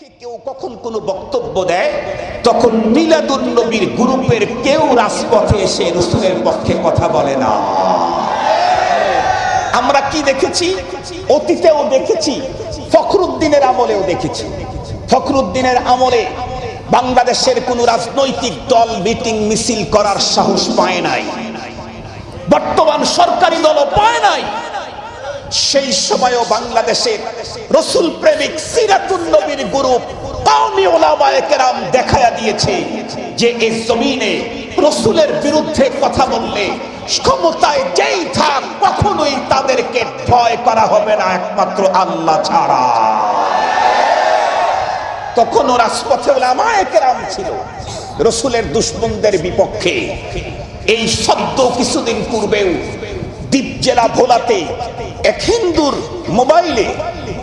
কেউ কখন বক্তব্য দেয়? তখন মিলাদুন নবীর গ্রুপের কেউ রাজপথে এসে রসুলের পক্ষে কথা বলে না। আমরা কি দেখেছি? অতীতেও দেখেছি, ফখরুদ্দিনের আমলেও দেখেছি। ফখরুদ্দিনের আমলে বাংলাদেশের কোন রাজনৈতিক দল মিটিং মিছিল করার সাহস পায় নাই। বর্তমান সরকারি দলও পায় নাই। সেই সময়ও বাংলাদেশের রসুল প্রেমিক সিরাতুন নবীর কেরাম দেখায়া দিয়েছে যে এই জমিনে রসুলের বিরুদ্ধে কথা বললে ক্ষমতায় যেই থাক, কখনোই তাদেরকে ভয় করা হবে না, একমাত্র আল্লাহ ছাড়া। তখনও রাজপথে ওলামায়ে কেরাম ছিল, রসুলের দুশ্মনদের বিপক্ষে। এই সদ্য কিছুদিন পূর্বেও দ্বীপ জেলা ভোলাতে এক হিন্দুর মোবাইলে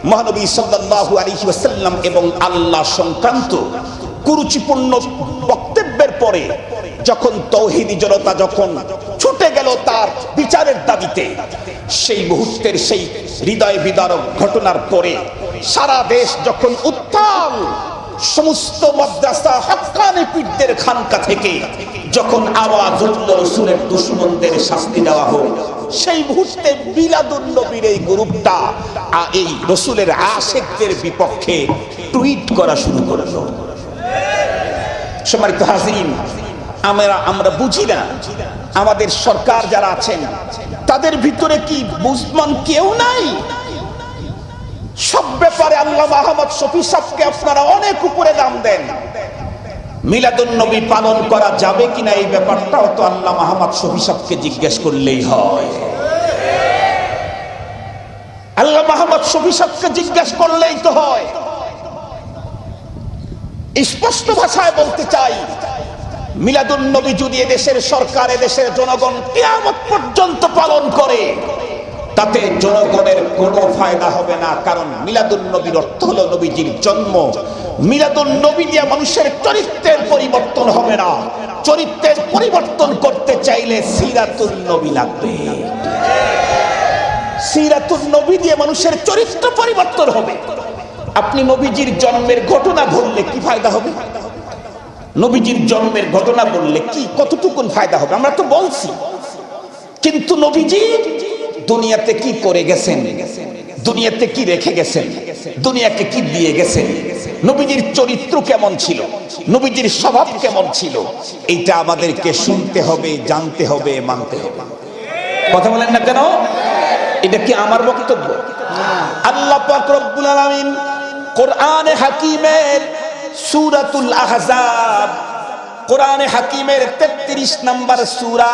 মহানবী সাল্লাল্লাহু আলাইহি ওয়াসাল্লাম এবং আল্লাহ সংক্রান্ত কুরুচিপূর্ণ বক্তব্যের পরে যখন তৌহিদি জনতা যখন ছুটে গেল তার বিচারের দাবিতে, সেই মুহূর্তের সেই হৃদয় বিদারক ঘটনার পরে সারা দেশ যখন উত্তাল, সমস্ত মাদ্রাসা হক্কানি পীরদের খানকা থেকে যখন আওয়াজ উঠল, রসুলের দুশ্মনদের শাস্তি দেওয়া হোক সেই মুহূর্তে বিলাদুল নবীর এই গ্রুপটা এই রসুলের আশেকদের বিপক্ষে টুইট করা শুরু করল। সম্মানিত হাজিরিন, আমরা আমরা বুঝি না আমাদের সরকার যারা আছেন, তাদের ভিতরে কি বুঝমান কেউ নাই? সব ব্যাপারে আল্লাহ মাহমদ শফি সাহকে আপনারা অনেক উপরে দাম দেন। মিলাদুন নবী পালন করা যাবে কিনা এই ব্যাপারটাও তো আল্লাহ মাহমদ শফি জিজ্ঞেস করলেই হয়। আল্লাহ মাহমদ শফি জিজ্ঞেস করলেই তো হয়। স্পষ্ট ভাষায় বলতে চাই মিলাদুন নবী যদি দেশের সরকার দেশের জনগণ কিয়ামত পর্যন্ত পালন করে তাতে জনগণের কোনো ফায়দা হবে না। কারণ মিলাদুন নবীর অর্থ হলো নবীজির জন্ম। মিলাদুন নবী দিয়ে মানুষের চরিত্রের পরিবর্তন হবে না। চরিত্রের পরিবর্তন করতে চাইলে সিরাতুল নবী লাগবে। সিরাতুল নবী দিয়ে মানুষের চরিত্র পরিবর্তন হবে। আপনি নবীজির জন্মের ঘটনা বললে কি ফায়দা হবে? নবীজির জন্মের ঘটনা বললে কি কতটুকুন ফায়দা হবে? আমরা তো বলছি। কিন্তু নবীজি দুনিয়াতে কি করে গেছেন? দুনিয়াতে কি রেখে গেছেন? দুনিয়াকে কি দিয়ে গেছেন? নবীজির চরিত্র কেমন ছিল? নবীজির স্বভাব কেমন ছিল? এইটা আমাদেরকে শুনতে হবে, জানতে হবে, মানতে হবে। কথা বলেন না কেন? এটা কি আমার বক্তব্য? আল্লাহ পাক রব্বুল আলামিন কোরআনে হাকিমের সূরাতুল আহজাব, কোরআনে হাকিমের 33 নাম্বার সূরা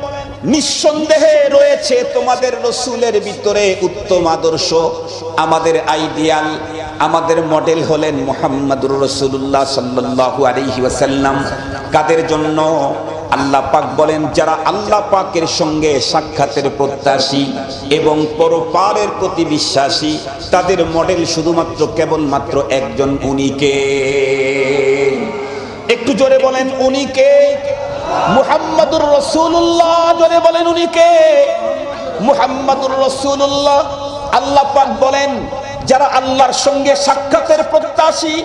নিঃসন্দেহে রয়েছে তোমাদের রসুলের ভিতরে উত্তম আদর্শ। আমাদের আইডিয়াল, আমাদের মডেল হলেন মোহাম্মদুর রসুল্লাহ সাল্লাল্লাহু আলাইহি ওয়াসাল্লাম। কাদের জন্য? আল্লাহ পাক বলেন, যারা আল্লাহ পাকের সঙ্গে সাক্ষাতের প্রত্যাশী এবং পরপারের প্রতি বিশ্বাসী, তাদের মডেল শুধুমাত্র কেবলমাত্র একজন উনিকে। একটু জোরে বলেন, উনিকে। মুহাম্মাদুর রসুল্লাহ জোরে বলেন উনি কে? মুহাম্মাদুর রসুল্লাহ আল্লাহ পাক বলেন যারা আল্লাহর সঙ্গে সাক্ষাতের প্রত্যাশী,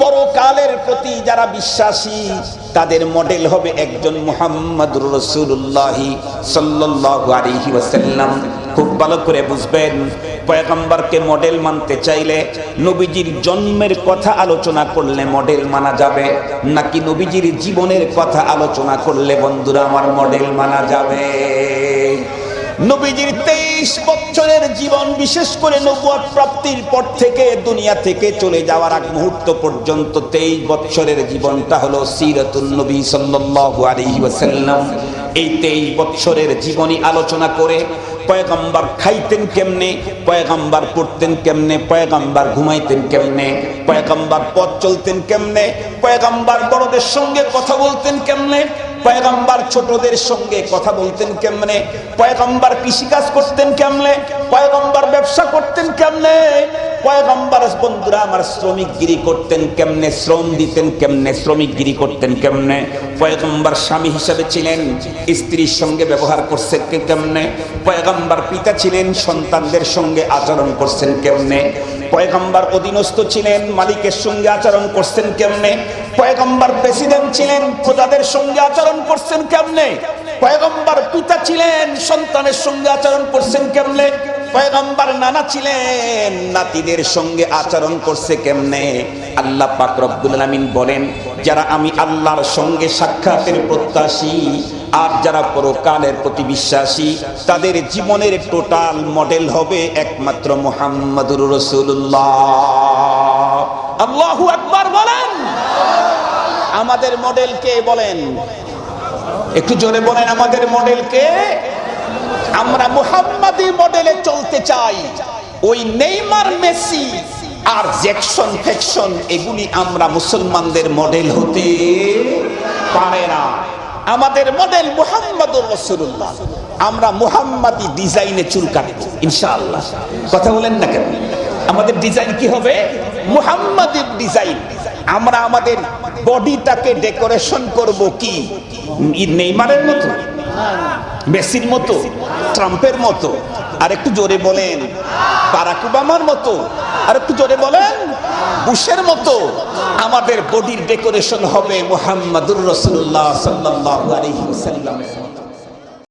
পরকালের প্রতি যারা বিশ্বাসী, তাদের মডেল হবে একজন মুহাম্মাদুর রসুল্লাহ সাল্লাল্লাহু আলাইহি ওয়াসাল্লাম। খুব ভালো করে বুঝবেন, পয়গম্বরকে মডেল মানতে চাইলে নবীজির জন্মের কথা আলোচনা করলে মডেল মানা যাবে, নাকি নবীজির জীবনের কথা আলোচনা করলে বন্ধুরা আমার মডেল মানা যাবে? নবীজির তেইশ বছরের জীবন, বিশেষ করে নবুয়াত প্রাপ্তির পর থেকে দুনিয়া থেকে চলে যাওয়ার আগ মুহূর্ত পর্যন্ত তেইশ বছরের জীবনটা হলো সিরাতুল নবী সাল্লাল্লাহু আলাইহি ওয়াসাল্লাম। এই তেইশ বছরের জীবনী আলোচনা করে পয়গম্বর খাইতেন কেমনে, পয়গম্বর পড়তেন কেমনে, পয়গম্বর ঘুমাইতেন কেমনে, পয়গম্বর পথ চলতেন কেমনে, পয়গম্বর বড়দের সঙ্গে কথা বলতেন কেমনে পয়গম্বর ছোটদের সঙ্গে কথা বলতেন কেমনে? পয়গম্বর কৃষিকাজ করতেন কেমনে? পয়গম্বর ব্যবসা করতেন কেমনে? পয়গম্বর বন্ধুরা আমার শ্রমিকগিরি করতেন কেমনে? শ্রম দিতেন কেমনে? শ্রমিকগিরি করতেন কেমনে? পয়গম্বর স্বামী হিসেবে ছিলেন, স্ত্রীর সঙ্গে ব্যবহার করছেন কেমনে? পয়গম্বর পিতা ছিলেন, সন্তানদের সঙ্গে আচরণ করছেন কেমনে? পয়গম্বর অধীনস্থ ছিলেন, মালিকের সঙ্গে আচরণ করছেন কেমনে? পয়গম্বর প্রেসিডেন্ট ছিলেন প্রজাদের সঙ্গে আচরণ করছেন কেমনে? পয়গম্বর পিতা ছিলেন, সন্তানের সঙ্গে আচরণ করছেন কেমনে? পয়গম্বর নানা ছিলেন, নাতিদের সঙ্গে আচরণ করছে কেমনে? আল্লাহ পাক রব্বুল আলামিন বলেন যারা আমি আল্লাহর সঙ্গে সাক্ষাতের প্রত্যাশী আর যারা পরকালের প্রতি বিশ্বাসী, তাদের জীবনের টোটাল মডেল হবে একমাত্র মুহাম্মাদুর রাসূলুল্লাহ। আল্লাহু আকবার বলেন। আমাদের মডেল কে বলেন? একটু জোরে বলেন আমাদের মডেল কে? আমরা মুহাম্মাদি মডেলে চলতে চাই। ওই নেইমার, মেসি। আর জ্যাকশন ফ্যাকশন এগুলি আমরা মুসলমানদের মডেল হতে পারে না। আমাদের মডেল মুহাম্মাদুর রাসূলুল্লাহ। আমরা মুহাম্মাদি ডিজাইনে চুল কাটবো, ইনশাআল্লাহ। কথা বলেন না কেন? আমাদের ডিজাইন কি হবে? মুহাম্মাদের ডিজাইন আমরা আমাদের বডিটাকে ডেকোরেশন করব কি? নেইমারের মতো? মেসির মতো? ট্রাম্পের মতো। আর একটু জোরে বলেন, বারাক ওবামার মতো। আর একটু জোরে বলেন, বুশের মতো। আমাদের বডির ডেকোরেশন হবে মুহাম্মাদুর রাসূলুল্লাহ সাল্লাল্লাহু আলাইহি ওয়াসাল্লাম